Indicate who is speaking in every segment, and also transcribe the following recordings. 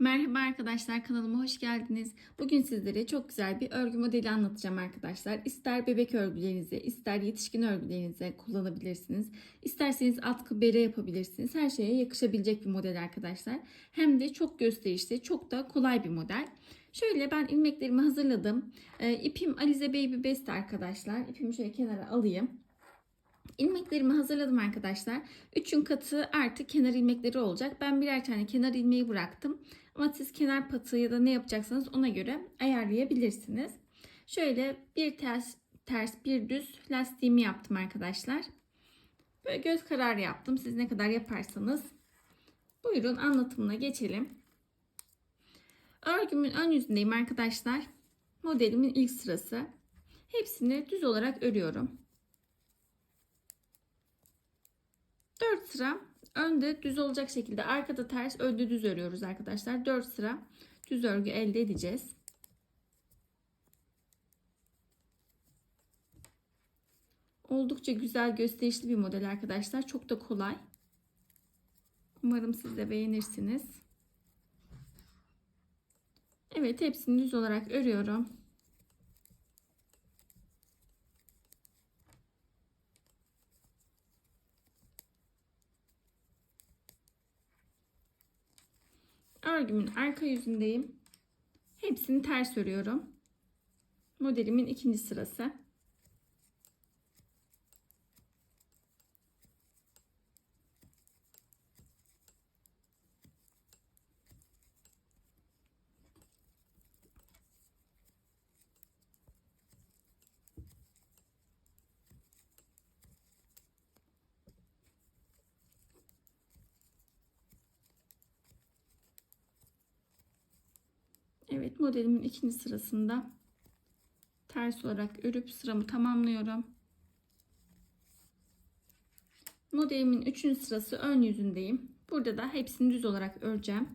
Speaker 1: Merhaba arkadaşlar kanalıma hoş geldiniz. Bugün sizlere çok güzel bir örgü modeli anlatacağım arkadaşlar. İster bebek örgülerinize, ister yetişkin örgülerinize kullanabilirsiniz. İsterseniz atkı bere yapabilirsiniz. Her şeye yakışabilecek bir model arkadaşlar. Hem de çok gösterişli, çok da kolay bir model. Şöyle ben ilmeklerimi hazırladım. Ee, ipim Alize Baby Best arkadaşlar. İpimi şöyle kenara alayım. İlmeklerimi hazırladım arkadaşlar. Üçün katı artı kenar ilmekleri olacak. Ben birer tane kenar ilmeği bıraktım. Ama siz kenar patığı ya da ne yapacaksanız ona göre ayarlayabilirsiniz. Şöyle bir ters, ters bir düz lastiğimi yaptım arkadaşlar. Böyle göz kararı yaptım. Siz ne kadar yaparsanız. Buyurun anlatımına geçelim. Örgümün ön yüzündeyim arkadaşlar. Modelimin ilk sırası. Hepsini düz olarak örüyorum. 4 sıra önde düz olacak şekilde arkada ters önde düz örüyoruz arkadaşlar. 4 sıra düz örgü elde edeceğiz. Oldukça güzel gösterişli bir model arkadaşlar. Çok da kolay. Umarım siz de beğenirsiniz. Evet hepsini düz olarak örüyorum. Örgümün arka yüzündeyim. Hepsini ters örüyorum. Modelimin ikinci sırası. Evet modelimin ikinci sırasında ters olarak örüp sıramı tamamlıyorum. Modelimin üçüncü sırası ön yüzündeyim. Burada da hepsini düz olarak öreceğim.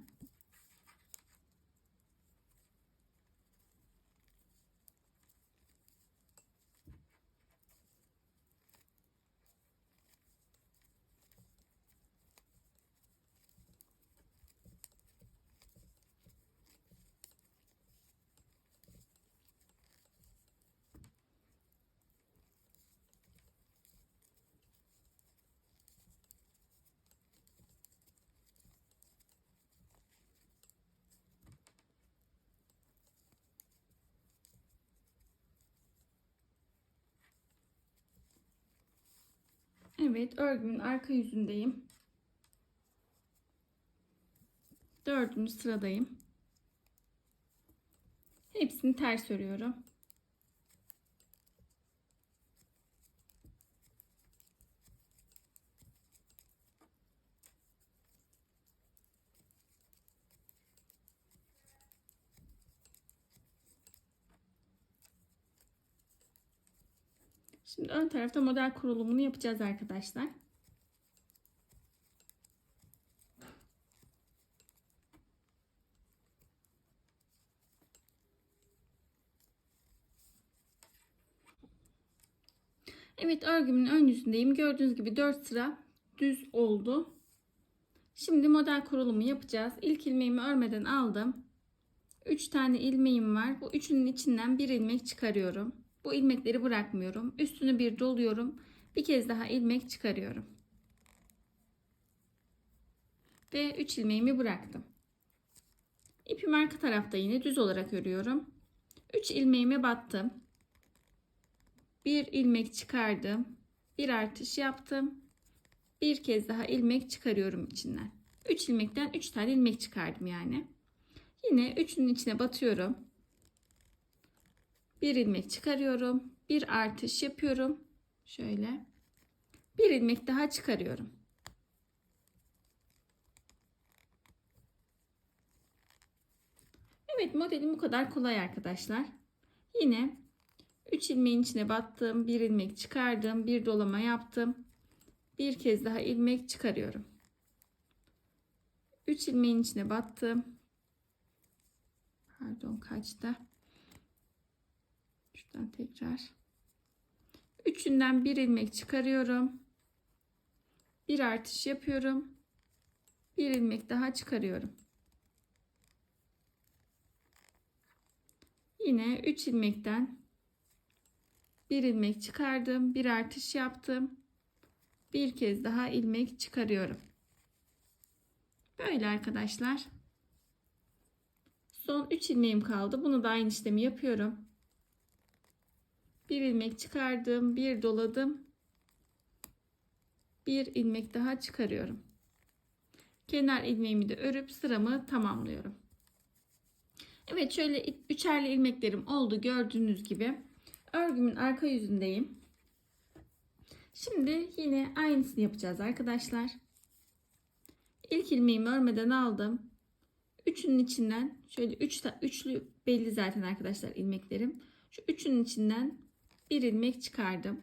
Speaker 1: Evet örgümün arka yüzündeyim. Dördüncü sıradayım. Hepsini ters örüyorum. Şimdi ön tarafta model kurulumunu yapacağız arkadaşlar. Evet örgümün ön yüzündeyim. Gördüğünüz gibi 4 sıra düz oldu. Şimdi model kurulumu yapacağız. İlk ilmeğimi örmeden aldım. 3 tane ilmeğim var. Bu üçünün içinden bir ilmek çıkarıyorum. Bu ilmekleri bırakmıyorum. Üstünü bir doluyorum. Bir kez daha ilmek çıkarıyorum. Ve 3 ilmeğimi bıraktım. İpim arka tarafta yine düz olarak örüyorum. 3 ilmeğime battım. Bir ilmek çıkardım. Bir artış yaptım. Bir kez daha ilmek çıkarıyorum içinden. 3 ilmekten 3 tane ilmek çıkardım yani. Yine üçünün içine batıyorum bir ilmek çıkarıyorum. Bir artış yapıyorum. Şöyle. Bir ilmek daha çıkarıyorum. Evet modelim bu kadar kolay arkadaşlar. Yine 3 ilmeğin içine battım. Bir ilmek çıkardım. Bir dolama yaptım. Bir kez daha ilmek çıkarıyorum. 3 ilmeğin içine battım. Pardon kaçta? Şuradan tekrar. Üçünden bir ilmek çıkarıyorum. Bir artış yapıyorum. Bir ilmek daha çıkarıyorum. Yine 3 ilmekten bir ilmek çıkardım. Bir artış yaptım. Bir kez daha ilmek çıkarıyorum. Böyle arkadaşlar. Son 3 ilmeğim kaldı. Bunu da aynı işlemi yapıyorum. Bir ilmek çıkardım, bir doladım. Bir ilmek daha çıkarıyorum. Kenar ilmeğimi de örüp sıramı tamamlıyorum. Evet şöyle üçerli ilmeklerim oldu gördüğünüz gibi. Örgümün arka yüzündeyim. Şimdi yine aynısını yapacağız arkadaşlar. İlk ilmeğimi örmeden aldım. Üçünün içinden şöyle üç, üçlü belli zaten arkadaşlar ilmeklerim. Şu üçünün içinden bir ilmek çıkardım.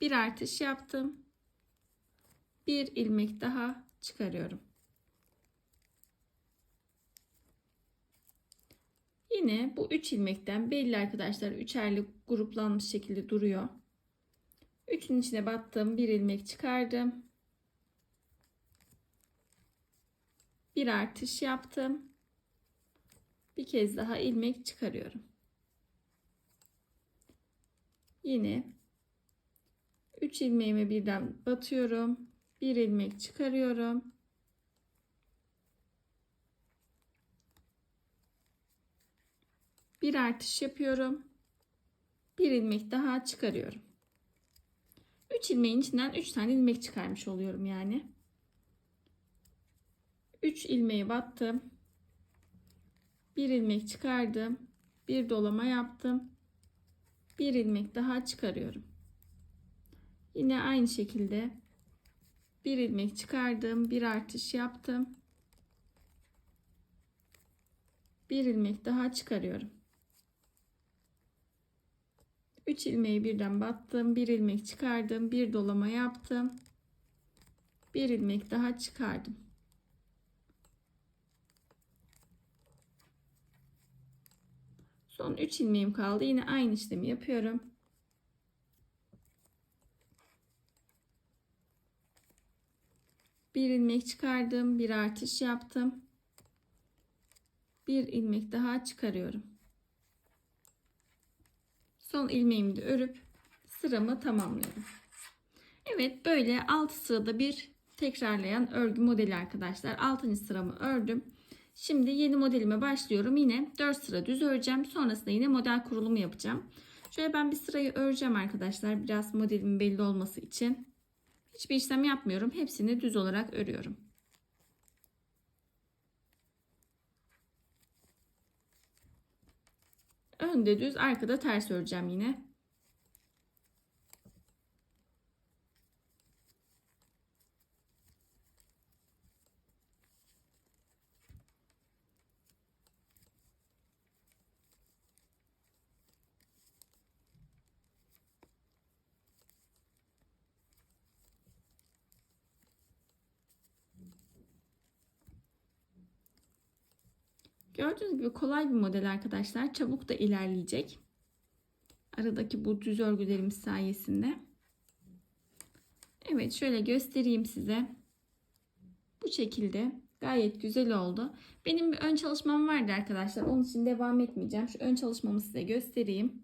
Speaker 1: Bir artış yaptım. Bir ilmek daha çıkarıyorum. Yine bu 3 ilmekten belli arkadaşlar üçerli gruplanmış şekilde duruyor. Üçün içine battım. Bir ilmek çıkardım. Bir artış yaptım. Bir kez daha ilmek çıkarıyorum. Yine 3 ilmeğime birden batıyorum. Bir ilmek çıkarıyorum. Bir artış yapıyorum. Bir ilmek daha çıkarıyorum. 3 ilmeğin içinden 3 tane ilmek çıkarmış oluyorum yani. 3 ilmeği battım. Bir ilmek çıkardım. Bir dolama yaptım. Bir ilmek daha çıkarıyorum. Yine aynı şekilde bir ilmek çıkardım. Bir artış yaptım. Bir ilmek daha çıkarıyorum. 3 ilmeği birden battım. Bir ilmek çıkardım. Bir dolama yaptım. Bir ilmek daha çıkardım. Son 3 ilmeğim kaldı. Yine aynı işlemi yapıyorum. Bir ilmek çıkardım. Bir artış yaptım. Bir ilmek daha çıkarıyorum. Son ilmeğimi de örüp sıramı tamamlıyorum. Evet böyle 6 sırada bir tekrarlayan örgü modeli arkadaşlar. 6. sıramı ördüm. Şimdi yeni modelime başlıyorum. Yine 4 sıra düz öreceğim. Sonrasında yine model kurulumu yapacağım. Şöyle ben bir sırayı öreceğim arkadaşlar. Biraz modelimin belli olması için. Hiçbir işlem yapmıyorum. Hepsini düz olarak örüyorum. Önde düz, arkada ters öreceğim yine. Gördüğünüz gibi kolay bir model arkadaşlar. Çabuk da ilerleyecek. Aradaki bu düz örgülerimiz sayesinde. Evet şöyle göstereyim size. Bu şekilde gayet güzel oldu. Benim bir ön çalışmam vardı arkadaşlar. Onun için devam etmeyeceğim. Şu ön çalışmamı size göstereyim.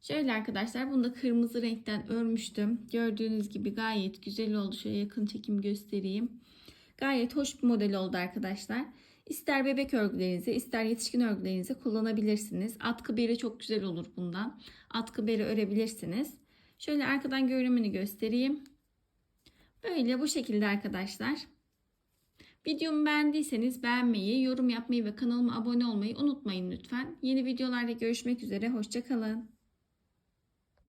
Speaker 1: Şöyle arkadaşlar bunu da kırmızı renkten örmüştüm. Gördüğünüz gibi gayet güzel oldu. Şöyle yakın çekim göstereyim. Gayet hoş bir model oldu arkadaşlar. İster bebek örgülerinize ister yetişkin örgülerinize kullanabilirsiniz. Atkı beri çok güzel olur bundan. Atkı beri örebilirsiniz. Şöyle arkadan görünümünü göstereyim. Böyle bu şekilde arkadaşlar. Videomu beğendiyseniz beğenmeyi, yorum yapmayı ve kanalıma abone olmayı unutmayın lütfen. Yeni videolarda görüşmek üzere. Hoşçakalın.